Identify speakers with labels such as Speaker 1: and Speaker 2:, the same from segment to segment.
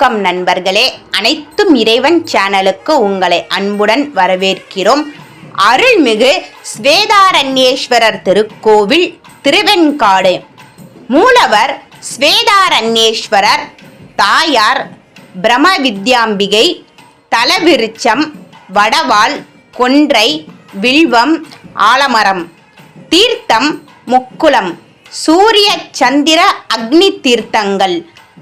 Speaker 1: வணக்கம் நண்பர்களே. அனைத்தும் இறைவன் சேனலுக்கு உங்களை அன்புடன் வரவேற்கிறோம். அருள்மிகு ஸ்வேதாரண்யேஸ்வரர் திருக்கோவில் திருவெண்காடு. மூலவர் ஸ்வேதாரண்யேஸ்வரர் தாயார் பிரம வித்யாம்பிகை தலவிருச்சம் வடவாள் கொன்றை வில்வம் ஆலமரம் தீர்த்தம் முக்குளம் சூரிய சந்திர அக்னி தீர்த்தங்கள்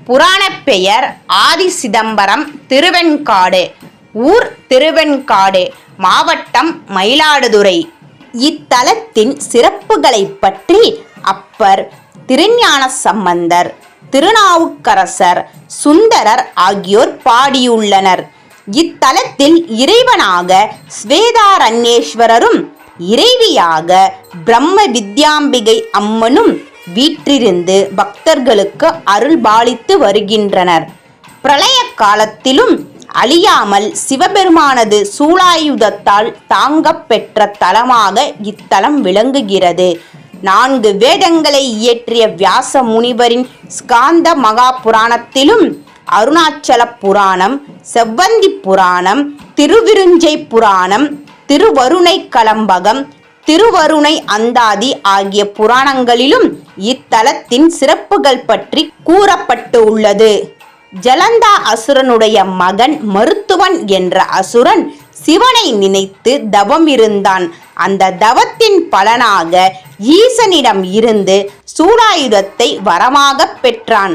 Speaker 1: புராணப் பெயர் ஆதி சிதம்பரம் திருவெண்காடு. ஊர் திருவெண்காடு மாவட்டம் மயிலாடுதுறை. இத்தலத்தின் சிறப்புகளைப் பற்றி அப்பர் திருஞான சம்பந்தர் திருநாவுக்கரசர் சுந்தரர் ஆகியோர் பாடியுள்ளனர். இத்தலத்தில் இறைவனாக ஸ்வேதாரண்யேஸ்வரரும் இறைவியாக பிரம்ம வித்யாம்பிகை அம்மனும் வீற்றிருந்து பக்தர்களுக்கு அருள்பாலித்து வருகின்றனர். பிரளய காலத்திலும் அழியாமல் சிவபெருமானது சூலாயுதத்தால் தாங்கப்பெற்ற தலமாக இத்தலம் விளங்குகிறது. நான்கு வேதங்களை இயற்றிய வியாச முனிவரின் ஸ்காந்த மகா புராணத்திலும் அருணாச்சல புராணம் செவ்வந்தி புராணம் திருவிருஞ்சை புராணம் திருவருணை கலம்பகம் திருவருணை அந்தாதி ஆகிய புராணங்களிலும் இத்தலத்தின் சிறப்புகள் பற்றி கூறப்பட்டு உள்ளது. ஜலந்தா அசுரனுடைய மகன் மருத்துவன் என்ற அசுரன் சிவனை நினைத்து தவம் இருந்தான். அந்த தவத்தின் பலனாக ஈசனிடம் இருந்து சூடாயுதத்தை வரமாக பெற்றான்.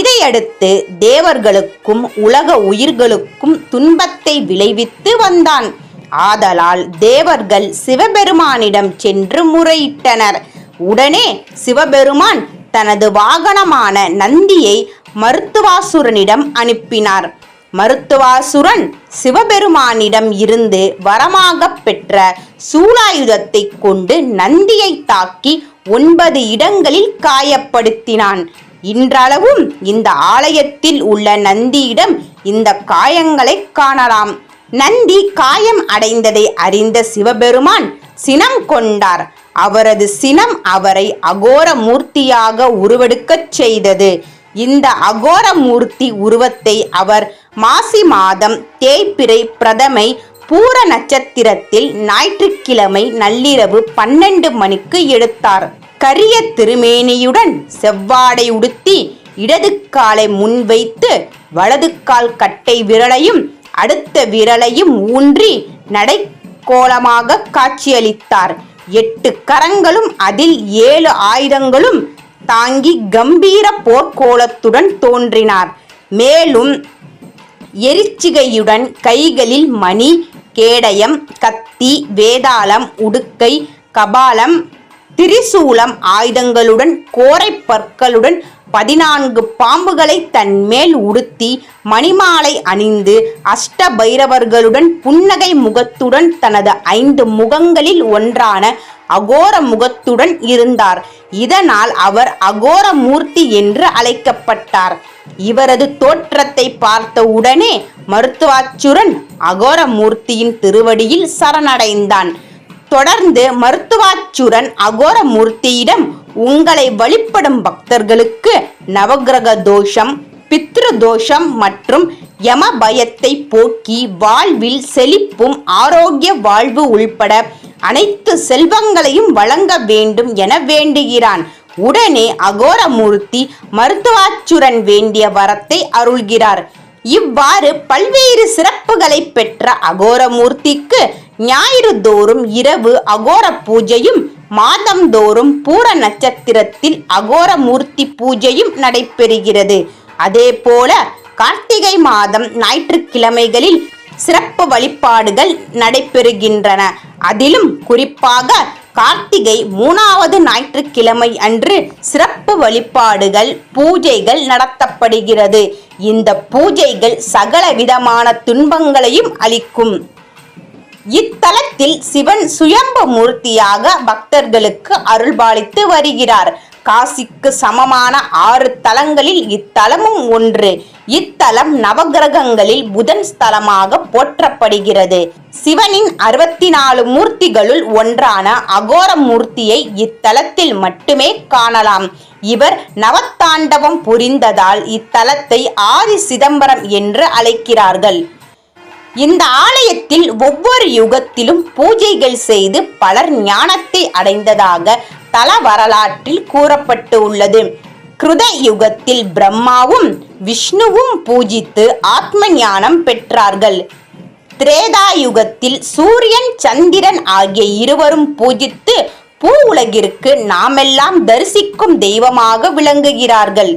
Speaker 1: இதையடுத்து தேவர்களுக்கும் உலக உயிர்களுக்கும் துன்பத்தை விளைவித்து வந்தான். ஆதலால் தேவர்கள் சிவபெருமானிடம் சென்று முறையிட்டனர். உடனே சிவபெருமான் தனது வாகனமான நந்தியை மருத்துவாசுரனிடம் அனுப்பினார். மருத்துவாசுரன் சிவபெருமானிடம் இருந்து வரமாக பெற்ற சூலாயுதத்தை கொண்டு நந்தியை தாக்கி ஒன்பது இடங்களில் காயப்படுத்தினான். இன்றளவும் இந்த ஆலயத்தில் உள்ள நந்தியிடம் இந்த காயங்களை காணலாம். நந்தி காயம் அடைந்ததை அறிந்த சிவபெருமான் சினம் கொண்டார். அவரது சினம் அவரை அகோர மூர்த்தியாக உருவெடுக்கச் செய்தது. இந்த அகோர மூர்த்தி உருவத்தை அவர் மாசி மாதம் தேய்பிறை பிரதமை பூர நட்சத்திரத்தில் ஞாயிற்றுக்கிழமை நள்ளிரவு பன்னெண்டு மணிக்கு எடுத்தார். கரிய திருமேனியுடன் செவ்வாடை உடுத்தி இடது காலை முன்வைத்து வலது கால் கட்டை விரலையும் அடுத்த விரலையும் ஊன்றி நடைக்கோலமாக காட்சியளித்தார். எட்டு கரங்களும் அதில் ஏழு ஆயுதங்களும் தாங்கி கம்பீர போர்க்கோலத்துடன் தோன்றினார். மேலும் எரிச்சிகையுடன் கைகளில் மணி கேடயம் கத்தி வேதாளம் உடுக்கை கபாலம் திரிசூலம் ஆயுதங்களுடன் கோரை பற்களுடன் பதினான்கு பாம்புகளை தன் மேல் உடுத்தி மணிமாலை அணிந்து அஷ்ட பைரவர்களுடன் புன்னகை முகத்துடன் தனது ஐந்து முகங்களில் ஒன்றான அகோர முகத்துடன் இருந்தார். இதனால் அவர் அகோர மூர்த்தி என்று அழைக்கப்பட்டார். இவரது தோற்றத்தை பார்த்த உடனே மருத்துவாச்சுரன் அகோர மூர்த்தியின் திருவடியில் சரணடைந்தான். தொடர்ந்து மருத்துவாச்சுரன் அகோர மூர்த்தியிடம் உங்களை வழிபடும் பக்தர்களுக்கு நவக்கிரக தோஷம் பித்ரு தோஷம் மற்றும் யம பயத்தை போக்கி வாழ்வில் செழிப்பும் ஆரோக்கிய வாழ்வு உள்பட அனைத்து செல்வங்களையும் வழங்க வேண்டும் என வேண்டுகிறான். உடனே அகோரமூர்த்தி மருத்துவாச்சுரன் வேண்டிய வரத்தை அருள்கிறார். இவ்வாறு பல்வேறு சிறப்புகளை பெற்ற அகோரமூர்த்திக்கு ஞாயிறு தோறும் இரவு அகோர பூஜையும் மாதந்தோறும் பூர நட்சத்திரத்தில் அகோர மூர்த்தி பூஜையும் நடைபெறுகிறது. அதே போல கார்த்திகை மாதம் ஞாயிற்றுக்கிழமைகளில் சிறப்பு வழிபாடுகள் நடைபெறுகின்றன. அதிலும் குறிப்பாக கார்த்திகை மூணாவது ஞாயிற்றுக்கிழமை அன்று சிறப்பு வழிபாடுகள் பூஜைகள் நடத்தப்படுகிறது. இந்த பூஜைகள் சகல விதமான துன்பங்களையும் அளிக்கும். இத்தலத்தில் சிவன் சுயம்பு மூர்த்தியாக பக்தர்களுக்கு அருள்பாலித்து வருகிறார். காசிக்கு சமமான ஆறு தலங்களில் இத்தலமும் ஒன்று. இத்தலம் நவகிரகங்களில் புதன் ஸ்தலமாக போற்றப்படுகிறது. சிவனின் அறுபத்தி நாலு மூர்த்திகளுள் ஒன்றான அகோர மூர்த்தியை இத்தலத்தில் மட்டுமே காணலாம். இவர் நவத்தாண்டவம் புரிந்ததால் இத்தலத்தை ஆதி சிதம்பரம் என்று அழைக்கிறார்கள். இந்த ஆலயத்தில் ஒவ்வொரு யுகத்திலும் பூஜைகள் செய்து பலர் ஞானத்தை அடைந்ததாக தல வரலாற்றில் கூறப்பட்டு உள்ளது. கிருத யுகத்தில் பிரம்மாவும் விஷ்ணுவும் பூஜித்து ஆத்ம ஞானம் பெற்றார்கள். திரேதா யுகத்தில் சூரியன் சந்திரன் ஆகிய இருவரும் பூஜித்து பூ உலகிற்கு நாமெல்லாம் தரிசிக்கும் தெய்வமாக விளங்குகிறார்கள்.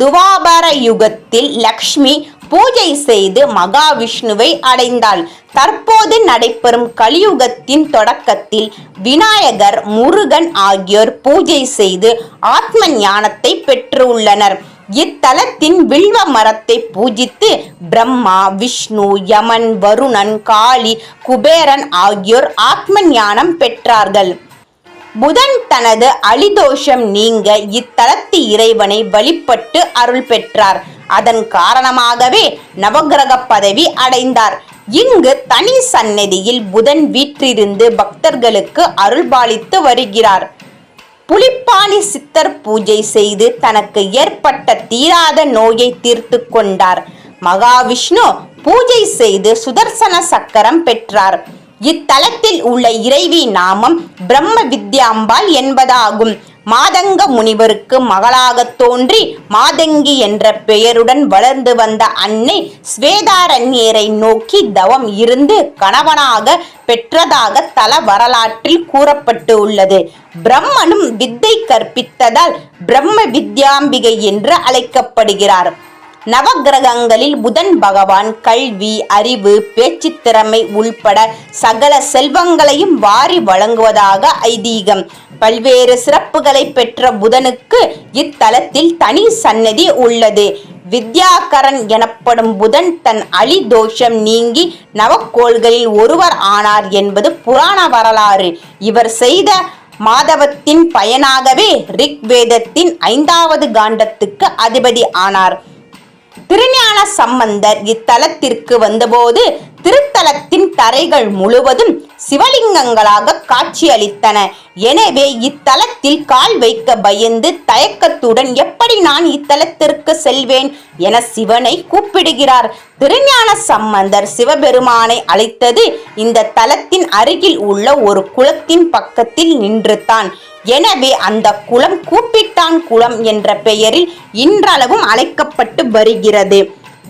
Speaker 1: துவாபர யுகத்தில் லக்ஷ்மி பூஜை செய்து மகாவிஷ்ணுவை அடைந்தாள். தற்போது நடைபெறும் கலியுகத்தின் தொடக்கத்தில் விநாயகர் முருகன் ஆகியோர் பூஜை செய்து ஆத்ம ஞானத்தை பெற்றுள்ளனர். இத்தலத்தின் வில்வ மரத்தை பூஜித்து பிரம்மா விஷ்ணு யமன் வருணன் காளி குபேரன் ஆகியோர் ஆத்ம ஞானம் பெற்றார்கள். புதன் தனது அலிதோஷம் நீங்க இத்தலத்து இறைவனை வழிபட்டு அருள் பெற்றார். அதன் காரணமாகவே நவக்கிரக பதவி அடைந்தார். இங்கு தனி சந்நிதியில் புதன் வீற்றிருந்து பக்தர்களுக்கு அருள்பாலித்து வருகிறார். புலிப்பாணி சித்தர் பூஜை செய்து தனக்கு ஏற்பட்ட தீராத நோயை தீர்த்து கொண்டார். மகாவிஷ்ணு பூஜை செய்து சுதர்சன சக்கரம் பெற்றார். இத்தலத்தில் உள்ள இறைவி நாமம் பிரம்ம வித்யாம்பாள் என்பதாகும். மாதங்க முனிவருக்கு மகளாகத் தோன்றி மாதங்கி என்ற பெயருடன் வளர்ந்து வந்த அன்னை ஸ்வேதாரண்யரை நோக்கி தவம் இருந்து கணவனாக பெற்றதாக தல வரலாற்றில் கூறப்பட்டு உள்ளது. பிரம்மனும் வித்தை கற்பித்ததால் பிரம்ம வித்யாம்பிகை என்று அழைக்கப்படுகிறார். நவக்கிரகங்களில் புதன் பகவான் கல்வி அறிவு பேச்சு திறமை உள்பட சகல செல்வங்களையும் வாரி வழங்குவதாக ஐதீகம். பல்வேறு சிறப்புகளை பெற்ற புதனுக்கு இத்தலத்தில் தனி சன்னதி உள்ளது. வித்யாகரன் எனப்படும் புதன் தன் அலி தோஷம் நீங்கி நவக்கோள்களில் ஒருவர் ஆனார் என்பது புராண வரலாறு. இவர் செய்த மாதவத்தின் பயனாகவே ரிக்வேதத்தின் ஐந்தாவது காண்டத்துக்கு அதிபதி ஆனார். திருஞான சம்பந்தர் இத்தலத்திற்கு வந்தபோது திருத்தலத்தின் தரைகள் முழுவதும் சிவலிங்கங்களாக காட்சியளித்தன. எனவே இத்தலத்தில் கால் வைக்க பயந்து தயக்கத்துடன் எப்படி நான் இத்தலத்திற்கு செல்வேன் என சிவனை கூப்பிடுகிறார். திருஞான சம்பந்தர் சிவபெருமானை அழைத்தது இந்த தலத்தின் அருகில் உள்ள ஒரு குளத்தின் பக்கத்தில் நின்றுத்தான் எனவே அந்த குளம் கூப்பிட்டான் குளம் என்ற பெயரில் இன்றளவும் அழைக்கப்பட்டு வருகிறது.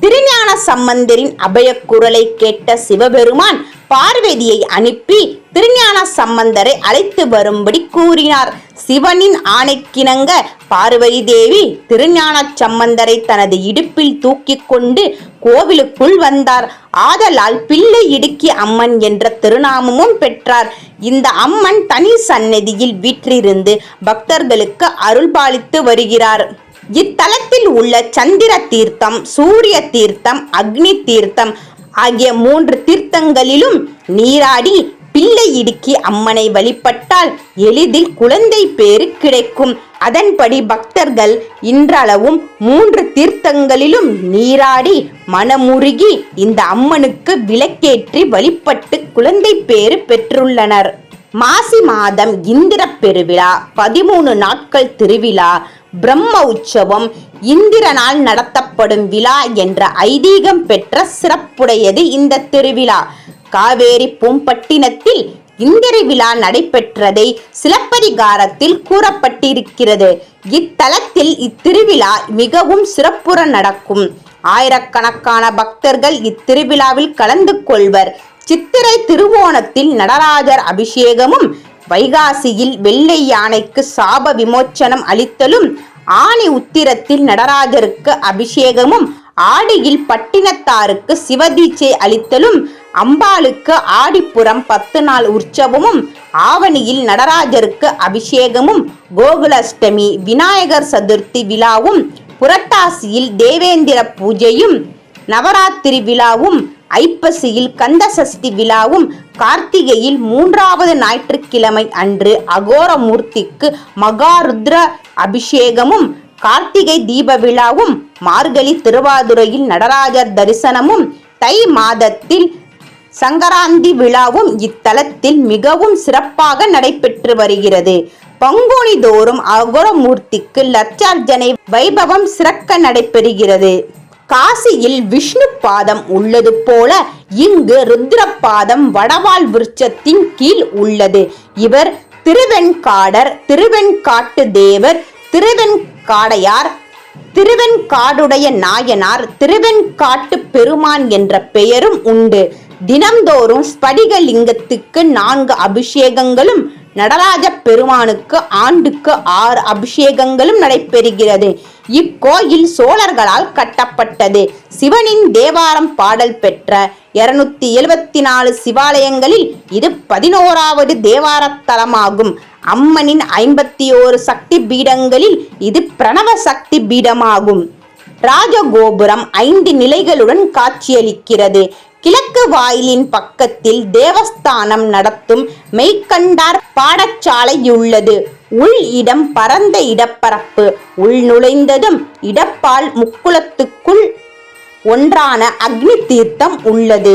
Speaker 1: திருஞான சம்பந்தரின் அபயக்குரலை கேட்ட சிவபெருமான் பார்வதியை அனுப்பி திருஞான சம்பந்தரை அழைத்து வரும்படி கூறினார். சிவனின் ஆணைக்கிணங்க பார்வதி தேவி திருஞான சம்பந்தரை தனது இடுப்பில் தூக்கிக் கொண்டு கோவிலுக்குள் வந்தார். ஆதலால் பிள்ளை இடுக்கி அம்மன் என்ற திருநாமமும் பெற்றார். இந்த அம்மன் தனி சந்நதியில் வீற்றிருந்து பக்தர்களுக்கு அருள்பாலித்து வருகிறார். இத்தலத்தில் உள்ள சந்திர தீர்த்தம் சூரிய தீர்த்தம் அக்னி தீர்த்தம் ஆகிய மூன்று தீர்த்தங்களிலும் நீராடி பிள்ளை இடுக்கி அம்மனை வழிபட்டால் எளிதில் குழந்தை பேறு கிடைக்கும். அதன்படி பக்தர்கள் இன்றளவும் மூன்று தீர்த்தங்களிலும் நீராடி மனமுருகி இந்த அம்மனுக்கு விளக்கேற்றி வழிபட்டு குழந்தை பேறு பெற்றுள்ளனர். மாசி மாதம் இந்திர பெருவிழா பதிமூணு நாட்கள் திருவிழா பிரம்ம உற்சவம் இந்திரனால் நடத்தப்படும் விழா என்ற ஐதீகம் பெற்ற சிறப்புடையது இந்த திருவிழா. காவேரி பூம்பட்டினத்தில் இந்திர விழா நடைபெற்றதை சிலப்பதிகாரத்தில் கூறப்பட்டிருக்கிறது. இத்தலத்தில் இத்திருவிழா மிகவும் சிறப்புற நடக்கும். ஆயிரக்கணக்கான பக்தர்கள் இத்திருவிழாவில் கலந்து கொள்வர். சித்திரை திருவோணத்தில் நடராஜர் அபிஷேகமும் வைகாசியில் வெள்ளை யானைக்கு சாப விமோச்சனம் அளித்தலும் ஆணி உத்திரத்தில் நடராஜருக்கு அபிஷேகமும் ஆடியில் பட்டினத்தாருக்கு சிவதீச்சை அளித்தலும் அம்பாளுக்கு ஆடிப்புறம் பத்து நாள் உற்சவமும் ஆவணியில் நடராஜருக்கு அபிஷேகமும் கோகுலாஷ்டமி விநாயகர் சதுர்த்தி விழாவும் புரட்டாசியில் தேவேந்திர பூஜையும் நவராத்திரி விழாவும் ஐப்பசியில் கந்த சஷ்டி விழாவும் கார்த்திகையில் மூன்றாவது ஞாயிற்றுக்கிழமை அன்று அகோரமூர்த்திக்கு மகாருத்ர அபிஷேகமும் கார்த்திகை தீப விழாவும் மார்கழி திருவாதுரையில் நடராஜர் தரிசனமும் தை மாதத்தில் சங்கராந்தி விழாவும் இத்தலத்தில் மிகவும் சிறப்பாக நடைபெற்று வருகிறது. பங்குனி தோறும் அகோரமூர்த்திக்கு லட்சார்ஜனை வைபவம் சிறக்க நடைபெறுகிறது. காசியில் விஷ்ணு பாதம் உள்ளது போல இங்கு ருத்ரபாதம் வடவால் விருட்சத்தின் கீழ் உள்ளது. இவர் திருவெண்காடர் திருவெண்காட்டு தேவர் திருவெண்காடையார் திருவெண்காடுடைய நாயனார் திருவெண்காட்டு பெருமான் என்ற பெயரும் உண்டு. தினம்தோறும் ஸ்படிகலிங்கத்துக்கு நான்கு அபிஷேகங்களும் நடராஜ பெருமானுக்கு ஆண்டுக்கு ஆறு அபிஷேகங்களும் நடைபெறுகிறது. இக்கோயில் சோழர்களால் கட்டப்பட்டது. சிவனின் தேவாரம் பாடல் பெற்ற இருநூத்தி எழுபத்தி நாலு சிவாலயங்களில் இது பதினோராவது தேவாரத்தலமாகும் அம்மனின் ஐம்பத்தி ஓரு சக்தி பீடங்களில் இது பிரணவ சக்தி பீடமாகும் ராஜகோபுரம் ஐந்து நிலைகளுடன் காட்சியளிக்கிறது. கிழக்கு வாயிலின் பக்கத்தில் தேவஸ்தானம் நடத்தும் மெய்க்கண்டார் பாடசாலையுள்ளது. உள் இடம் பரந்த இடப்பரப்பு. உள் நுழைந்ததும் இடப்பால் முக்குளத்துக்குள் ஒன்றான அக்னி தீர்த்தம் உள்ளது.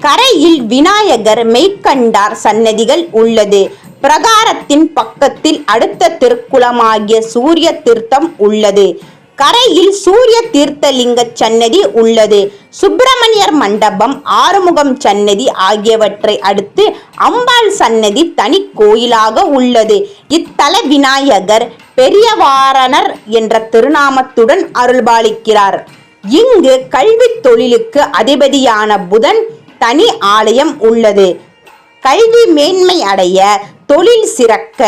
Speaker 1: கரையில் விநாயகர் மெய்க்கண்டார் சன்னதிகள் உள்ளது. பிரகாரத்தின் பக்கத்தில் அடுத்த திருக்குளமாகிய சூரிய தீர்த்தம் உள்ளது. கரையில் சூரிய தீர்த்தலிங்க சன்னதி உள்ளது. சுப்பிரமணியர் மண்டபம் ஆறுமுகம் சன்னதி ஆகியவற்றை அடுத்து அம்பாள் சன்னதி தனி கோயிலாக உள்ளது. இத்தல விநாயகர் பெரியவாரணர் என்ற திருநாமத்துடன் அருள்பாலிக்கிறார். இங்கு கல்வி தொழிலுக்கு அதிபதியான புதன் தனி ஆலயம் உள்ளது. கல்வி மேன்மை அடைய தொழில் சிறக்க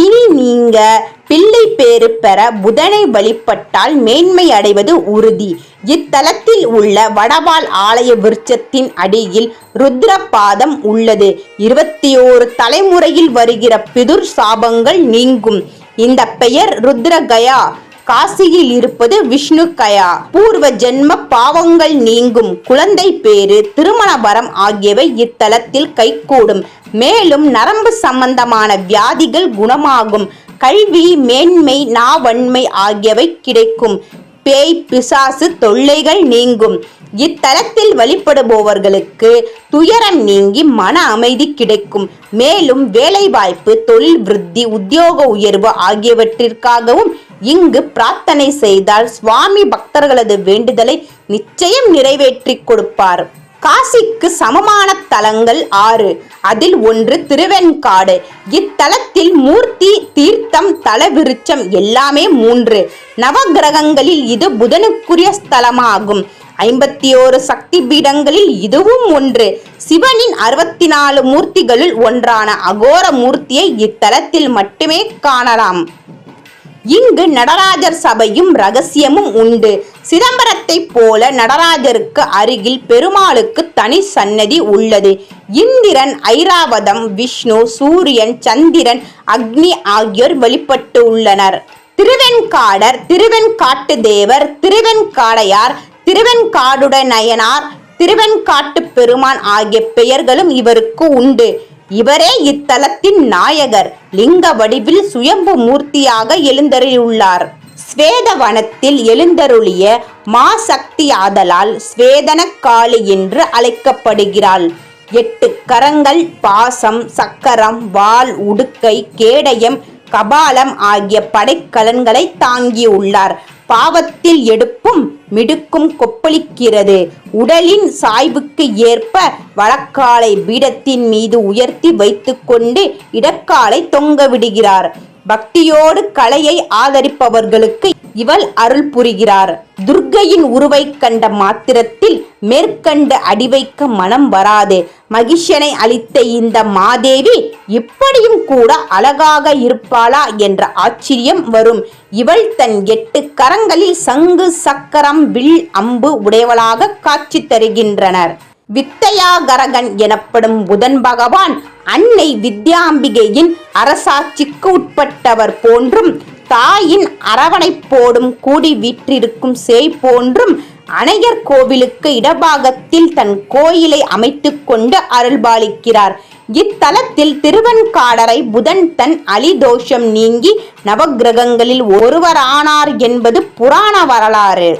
Speaker 1: பிணி நீங்க பிள்ளை பேறு பெற புதனை வழிபட்டால் மேன்மை அடைவது உறுதி. இத்தலத்தில் உள்ள வடவாள் ஆலய விருட்சத்தின் அடியில் ருத்ரபாதம் உள்ளது. இருபத்தி ஓரு தலைமுறையில் வருகிற பிதுர் சாபங்கள் நீங்கும். இந்த பெயர் ருத்ரகயா. காசியில் இருப்பது விஷ்ணு கயா. பூர்வ ஜென்ம பாவங்கள் நீங்கும் குழந்தை பேரு திருமண வரம் ஆகியவை இத்தலத்தில் கைகூடும். மேலும் நரம்பு சம்பந்தமான வியாதிகள் குணமாகும். கல்வி மேன்மை நாவன்மை ஆகியவை கிடைக்கும். பேய் பிசாசு தொல்லைகள் நீங்கும். இத்தலத்தில் வழிபடுபவர்களுக்கு துயரம் நீங்கி மன அமைதி கிடைக்கும். மேலும் வேலைவாய்ப்பு தொழில் விருத்தி உத்தியோக உயர்வு ஆகியவற்றிற்காகவும் இங்கு பிரார்த்தனை செய்தால் சுவாமி பக்தர்களது வேண்டுதலை நிச்சயம் நிறைவேற்றி கொடுப்பார். காசிக்கு சமமான தலங்கள் ஆறு. அதில் ஒன்று திருவெண்காடு. இத்தலத்தில் மூர்த்தி தீர்த்தம் தலவிருட்சம் எல்லாமே மூன்று. நவகிரகங்களில் இது புதனுக்குரிய ஸ்தலமாகும். ஐம்பத்தி ஓரு சக்தி பீடங்களில் இதுவும் ஒன்று. சிவனின் அறுபத்தி நாலு மூர்த்திகளுள் ஒன்றான அகோர மூர்த்தியை இத்தலத்தில் மட்டுமே காணலாம். இங்கு நடராஜர் சபையும் ரகசியமும் உண்டு. சிதம்பரத்தை போல நடராஜருக்கு அருகில் பெருமாளுக்கு தனி சன்னதி உள்ளது. இந்திரன் ஐராவதம் விஷ்ணு சூரியன் சந்திரன் அக்னி ஆகியோர் வெளிப்பட்டு உள்ளனர். திருவெண்காடர் திருவெண்காட்டு தேவர் திருவெண்காடையார் திருவெண்காடுட நயனார் திருவெண்காட்டு பெருமான் ஆகிய பெயர்களும் இவருக்கு உண்டு. இவரே இத்தலத்தின் நாயகர். லிங்க வடிவில் சுயம்பு மூர்த்தியாக எழுந்தருளியுள்ளார். ஸ்வேதவனத்தில் எழுந்தருளிய மாசக்தி ஆதலால் ஸ்வேதன காளி என்று அழைக்கப்படுகிறாள். எட்டு கரங்கள் பாசம் சக்கரம் வாள் உடுக்கை கேடயம் கபாலம் ஆகிய படைக்கலன்களை தாங்கியுள்ளார். பாவத்தில் எடுப்பும் மிடுக்கும் கொப்பளிக்கிறது. உடலின் சாய்வுக்கு ஏற்ப வழக்காலை பீடத்தின் மீது உயர்த்தி வைத்துக்கொண்டு இடக்காலை தொங்க விடுகிறார். பக்தியோடு கலையை ஆதரிப்பவர்களுக்கு இவள் அருள் புரிகிறார். துர்க்கையின் உருவை கண்ட மாத்திரத்தில் மேற்கண்ட அடிவைக்க மனம் வராது. மகிஷனை அளித்த இந்த மாதேவி இப்படியும் கூட அழகாக இருப்பாளா என்ற ஆச்சரியம் வரும். இவள் தன் எட்டு கரங்களில் சங்கு சக்கரம் வில் அம்பு உடையவளாக காட்சி தருகின்றனர். வித்தையாகரகன் எனப்படும் புதன் பகவான் அன்னை வித்யாம்பிகையின் அரசாட்சிக்கு உட்பட்டவர் போன்றும் தாயின் அரவணைப் போடும் கூடி வீற்றிருக்கும் சேய் போன்றும் அணையர் கோவிலுக்கு இடபாகத்தில் தன் கோயிலை அமைத்து கொண்டு அருள்பாலிக்கிறார். இத்தலத்தில் திருவெண்காடரை புதன் தன் அலிதோஷம் நீங்கி நவக்கிரகங்களில் ஒருவரானார் என்பது புராண வரலாறு.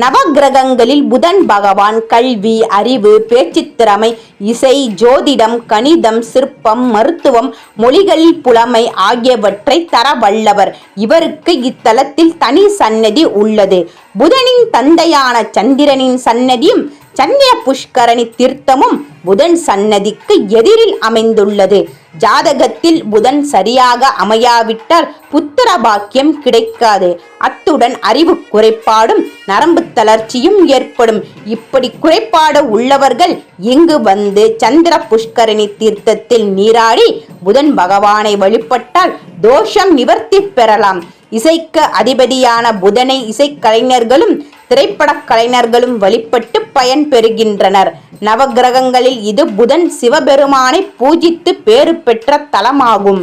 Speaker 1: நவக்கிரகங்களில் புதன் பகவான் கல்வி அறிவு பேச்சுத்திறமை இசை ஜோதிடம் கணிதம் சிற்பம் மருத்துவம் மொழிகளில் புலமை ஆகியவற்றை தர வல்லவர். இவருக்கு இத்தலத்தில் தனி சன்னதி உள்ளது. புதனின் தந்தையான சந்திரனின் சன்னதியும் சந்திர புஷ்கரணி தீர்த்தமும் புதன் சன்னதிக்கு எதிரில் அமைந்துள்ளது. ஜாதகத்தில் புதன் சரியாக அமையாவிட்டால் புத்திர பாக்கியம் கிடைக்காது. அத்துடன் அறிவு குறைபாடும் நரம்பு தளர்ச்சியும் ஏற்படும். இப்படி குறைபாடு உள்ளவர்கள் இங்கு வந்து சந்திர புஷ்கரணி தீர்த்தத்தில் நீராடி புதன் பகவானை வழிபட்டால் தோஷம் நிவர்த்தி பெறலாம். இசைக்கு அதிபதியான புதனை இசைக்கலைஞர்களும் திரைப்படக் கலைஞர்களும் வழிபட்டு பயன் பெறுகின்றனர். நவக்கிரகங்களில் இது புதன் சிவபெருமானை பூஜித்து பேறு பெற்ற தலமாகும்.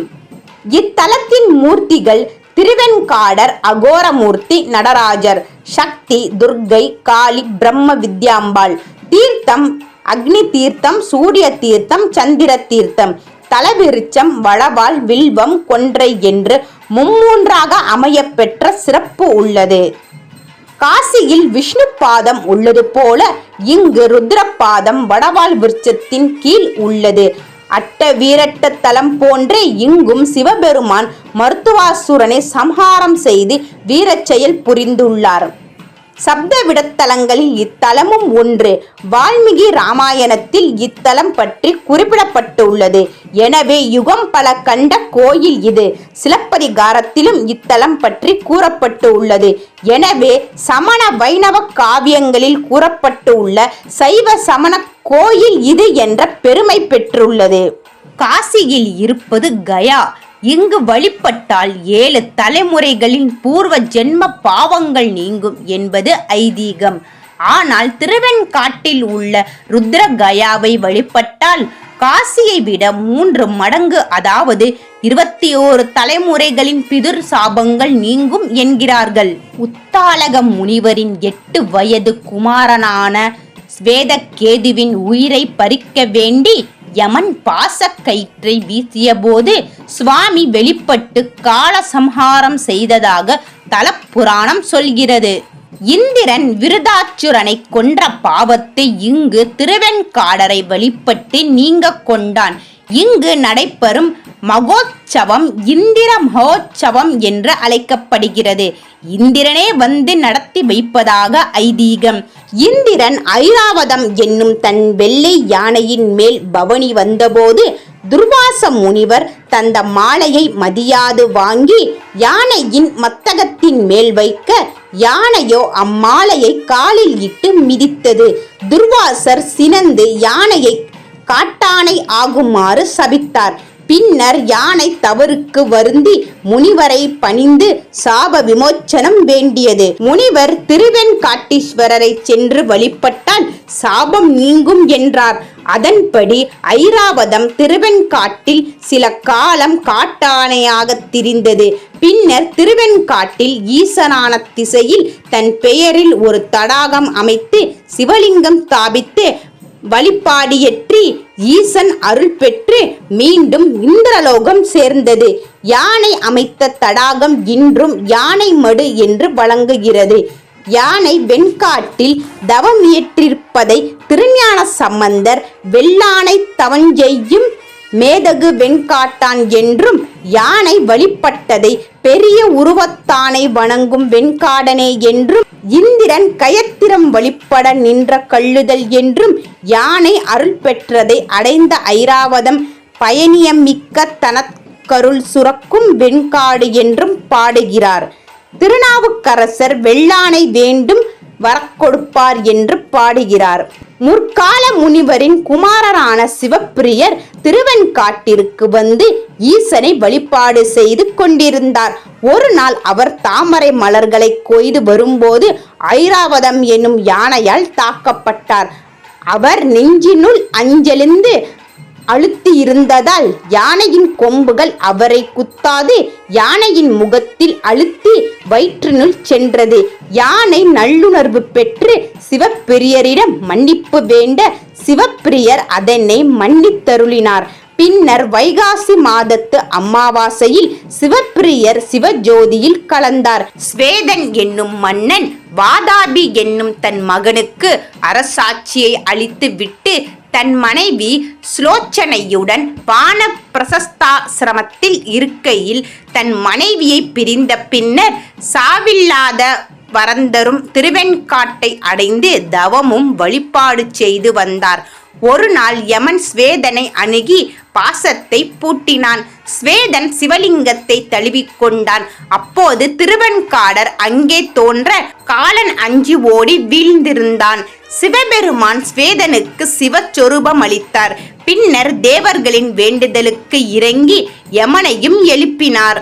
Speaker 1: இத்தலத்தின் மூர்த்திகள் திருவெண்காடர் அகோரமூர்த்தி நடராஜர் சக்தி துர்க்கை காளி பிரம்ம வித்யாம்பாள் தீர்த்தம் அக்னி தீர்த்தம் சூரிய தீர்த்தம் சந்திர தீர்த்தம். தலவிருச்சம் வளவால் வில்வம் கொன்றை என்று மும்மூன்றாக அமையப்பெற்ற சிறப்பு உள்ளது. காசியில் விஷ்ணு பாதம் உள்ளது போல இங்கு ருத்ரபாதம் வடவாள் விருட்சத்தின் கீழ் உள்ளது. அட்ட வீரட்ட தலம் போன்றே இங்கும் சிவபெருமான் மருத்துவாசுரனை சம்ஹாரம் செய்து வீரச் செயல் புரிந்துள்ளார். சப்த விடத்தலங்களில் இத்தலமும் ஒன்று. வால்மீகி ராமாயணத்தில் இத்தலம் பற்றி குறிப்பிடப்பட்டுள்ளது. எனவே யுகம் பல கண்ட கோயில் இது. சிலப்பதிகாரத்திலும் இத்தலம் பற்றி கூறப்பட்டு உள்ளது எனவே சமண வைணவ காவியங்களில் கூறப்பட்டு உள்ள சைவ சமண கோயில் இது என்ற பெருமை பெற்றுள்ளது. காசியில் இருப்பது கயா. இங்கு வழிபட்டால் ஏழு தலைமுறைகளின் பூர்வ ஜென்ம பாவங்கள் நீங்கும் என்பது ஐதீகம். ஆனால் திருவெண்காட்டில் உள்ள ருத்ர கயாவை வழிபட்டால் காசியை விட மூன்று மடங்கு அதாவது இருபத்தி ஓரு தலைமுறைகளின் பிதிர் சாபங்கள் நீங்கும் என்கிறார்கள். உத்தாலக முனிவரின் எட்டு வயது குமாரனான ஸ்வேதகேதுவின் உயிரை பறிக்க வேண்டி யமன் பாசக்கயிற்றை வீசியபோது சுவாமி வெளிப்பட்டு கால சம்ஹாரம் செய்ததாக தலப்புராணம் சொல்கிறது. இந்திரன் விருதாச்சுரனை கொன்ற பாவத்தை இங்கு திருவெண்காடரை வழிபட்டு நீங்க கொண்டான். இங்கு நடைபெறும் மகோத்சவம் இந்திர மகோத்சவம் என்று அழைக்கப்படுகிறது. இந்திரனே வந்து நடத்தி வைப்பதாக ஐதீகம். இந்திரன் ஐராவதம் என்னும் தன் வெள்ளை யானையின் மேல் பவனி வந்தபோது துர்வாச முனிவர் தந்த மாலையை மதியாது வாங்கி யானையின் மத்தகத்தின் மேல் வைக்க யானையோ அம்மாலையை காலில் இட்டு மிதித்தது. துர்வாசர் சினந்து யானையை காட்டானை ஆகுமாறு சபித்தார். பின்னர் யானை தவறுக்கு வருந்தி முனிவரை பணிந்து சாப விமோச்சனம் வேண்டியது. முனிவர் திருவெண்காட்டீஸ்வரரை சென்று வழிபட்டால் சாபம் நீங்கும் என்றார். அதன்படி ஐராவதம் திருவெண்காட்டில் சில காலம் காட்டானையாக திரிந்தது. பின்னர் திருவெண்காட்டில் ஈசனான திசையில் தன் பெயரில் ஒரு தடாகம் அமைத்து சிவலிங்கம் ஸ்தாபித்து வழிபாடியற்றி ஈசன் அருள் பெற்று மீண்டும் இந்திரலோகம் சேர்ந்தது. யானை அமைத்த தடாகம் இன்றும் யானை மடு என்று வழங்குகிறது. யானை வெண்காட்டில் தவம் இயற்றிருப்பதை திருஞான சம்பந்தர் வெள்ளானை தவஞ்செய்யும் மேதகு வெண்காட்டான் என்றும் யானை வழிபட்டதை பெரிய உருவத்தானை வணங்கும் வெண்காடனே என்றும் இந்திரன் கயத்திரம் வழிபட நின்ற கள்ளுதல் என்றும் யானை அருள் பெற்றதை அடைந்த ஐராவதம் பயணியமிக்க தனக்கருள் சுரக்கும் வெண்காடு என்றும் பாடுகிறார். திருநாவுக்கரசர் வெள்ளானை வேண்டும் வரக்கொடுப்பார் என்று பாடுகிறார். முற்கால முனிவரின் குமாரரான சிவப்பிரியர் திருவெண்காட்டிற்கு வந்து ஈசனை வழிபாடு செய்து கொண்டிருந்தார். ஒரு நாள் அவர் தாமரை மலர்களை கொய்து வரும்போது ஐராவதம் என்னும் யானையால் தாக்கப்பட்டார். அவர் நெஞ்சினுள் அஞ்செழுந்து அழுத்தி இருந்ததால் யானையின் கொம்புகள் அவரை குத்தாது. யானையின் முகத்தில் அழுத்தி வயிற்றினுள் சென்றது. யானை நல்லுணர்வு பெற்று சிவப்பிரியரிடம் மன்னிப்பு வேண்ட சிவப்பிரியர் அதனை மன்னித்தருளினார். பின்னர் வைகாசி மாதத்து அமாவாசையில் சிவப்பிரியர் சிவஜோதியில் கலந்தார். ஸ்வேதன் என்னும் மன்னன் வாதாபி என்னும் தன் மகனுக்கு அரசாட்சியை அளித்து விட்டு தன் மனைவி ஸ்லோச்சனையுடன் வான பிரசஸ்தாசிரமத்தில் இருக்கையில் தன் மனைவியை பிரிந்த பின்னர் சாவில்லாத வரந்தரும் திருவெண்காட்டை அடைந்து தவமும் வழிபாடு செய்து வந்தார். ஒரு நாள் யமன் ஸ்வேதனை அணுகி பாசத்தை பூட்டினான். ஸ்வேதன் சிவலிங்கத்தை தழுவிக்கொண்டான் அப்போது திருவெண்காடர் அங்கே தோன்ற காலன் அஞ்சி ஓடி வீழ்ந்திருந்தான். சிவபெருமான் ஸ்வேதனுக்கு சிவச்சொரூபம் அளித்தார். பின்னர் தேவர்களின் வேண்டுதலுக்கு இறங்கி யமனையும் எழுப்பினார்.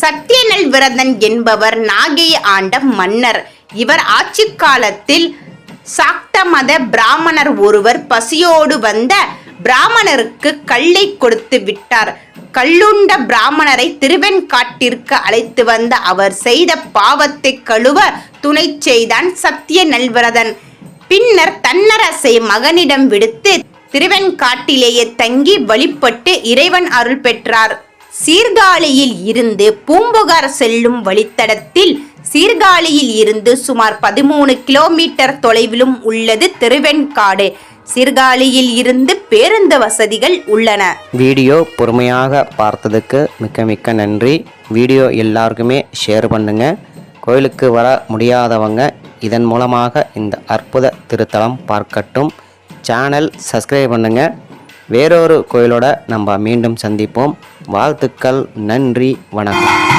Speaker 1: சத்தியநல் விரதன் என்பவர் நாகையை ஆண்ட மன்னர். இவர் ஆட்சி காலத்தில் சாக்த மத பிராமணர் ஒருவர் பசியோடு வந்த பிராமணருக்கு கல்லை கொடுத்து விட்டார். கல்லுண்ட பிராமணரை திருவெண்காட்டிற்கு அழைத்து வந்த அவர் செய்த பாவத்தை கழுவ துணை செய்தான் சத்திய நல்வரதன். பின்னர் தன்னரசை மகனிடம் விடுத்து திருவெண்காட்டிலேயே தங்கி வழிபட்டு இறைவன் அருள் பெற்றார். சீர்காழியில் இருந்து பூம்புகார் செல்லும் வழித்தடத்தில் சீர்காழியில் இருந்து சுமார் பதிமூணு கிலோமீட்டர் தொலைவிலும் உள்ளது திருவெண்காடு. சீர்காழியில் இருந்து பேருந்து வசதிகள் உள்ளன.
Speaker 2: வீடியோ பொறுமையாக பார்த்ததுக்கு மிக்க மிக்க நன்றி. வீடியோ எல்லாருக்குமே ஷேர் பண்ணுங்க. கோயிலுக்கு வர முடியாதவங்க இதன் மூலமாக இந்த அற்புத திருத்தலம் பார்க்கட்டும். சேனல் சப்ஸ்கிரைப் பண்ணுங்கள் வேறொரு கோயிலோட நம்ம மீண்டும் சந்திப்போம். வாழ்த்துக்கள் நன்றி வணக்கம்.